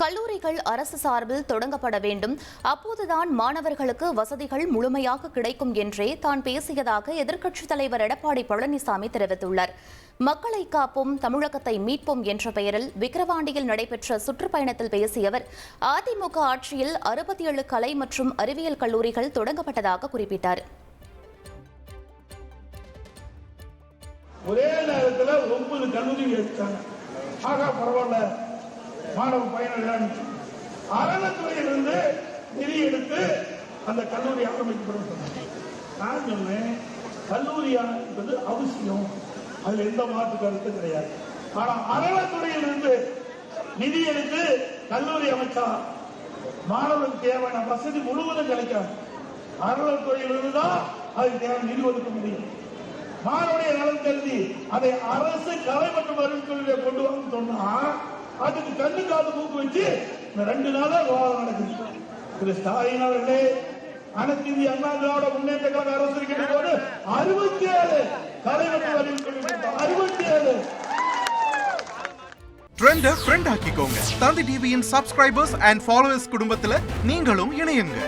கல்லூரிகள் அரசு சார்பில் தொடங்கப்பட வேண்டும். அப்போதுதான் மாணவர்களுக்கு வசதிகள் முழுமையாக கிடைக்கும் என்றே தான் பேசியதாக எதிர்க்கட்சித் தலைவர் எடப்பாடி பழனிசாமி தெரிவித்துள்ளார். மக்களை காப்போம் தமிழகத்தை மீட்போம் என்ற பெயரில் விக்கிரவாண்டியில் நடைபெற்ற சுற்றுப்பயணத்தில் பேசிய அவர் அதிமுக ஆட்சியில் அறுபத்தி ஏழு கலை மற்றும் அறிவியல் கல்லூரிகள் தொடங்கப்பட்டதாக குறிப்பிட்டார். ஒரே நேரத்தில் ஒன்பது கல்லூரி ஆகா பரவாயில்ல. மாணவ பயணிகள் அறநிலைத்துறையிலிருந்து நிதி எடுத்து அந்த கல்லூரி ஆரம்பிக்கப்படும் நான் சொன்னேன் கல்லூரி என்பது அவசியம். அதுல எந்த மாற்று கருத்து கிடையாது. ஆனா அறநிலைத்துறையிலிருந்து நிதி எடுத்து கல்லூரி அமைச்சா மாணவர்களுக்கு தேவையான வசதி முழுவதும் கிடைக்காது அறநிலைத்துறையிலிருந்து தான் அதுக்கு தேவையான நிதி ஒதுக்க முடியும். மாணவனுடைய நலன் கருதி அதை அரசு கலை மற்றும் அறிவியல் கொண்டு வந்து சொன்னா அதுக்கு கண்ணு காது மூக்கு வச்சு இந்த ரெண்டு நாளா விவாதம் நடக்குது. திரு ஸ்டாலின் அவர்களே அனைத்து இந்திய அண்ணா திராவிட முன்னேற்ற கழக அரசு இருக்கின்ற போது அறுபத்தி ஏழு தலைவர்கள் அறுபத்தி ஏழு ட்ரெண்ட ஃப்ரெண்ட் ஆக்கிக்கோங்க. தந்தி டிவியின் சப்ஸ்கிரைபர்ஸ் அண்ட் ஃபாலோவர்ஸ் குடும்பத்துல நீங்களும் இணையுங்க.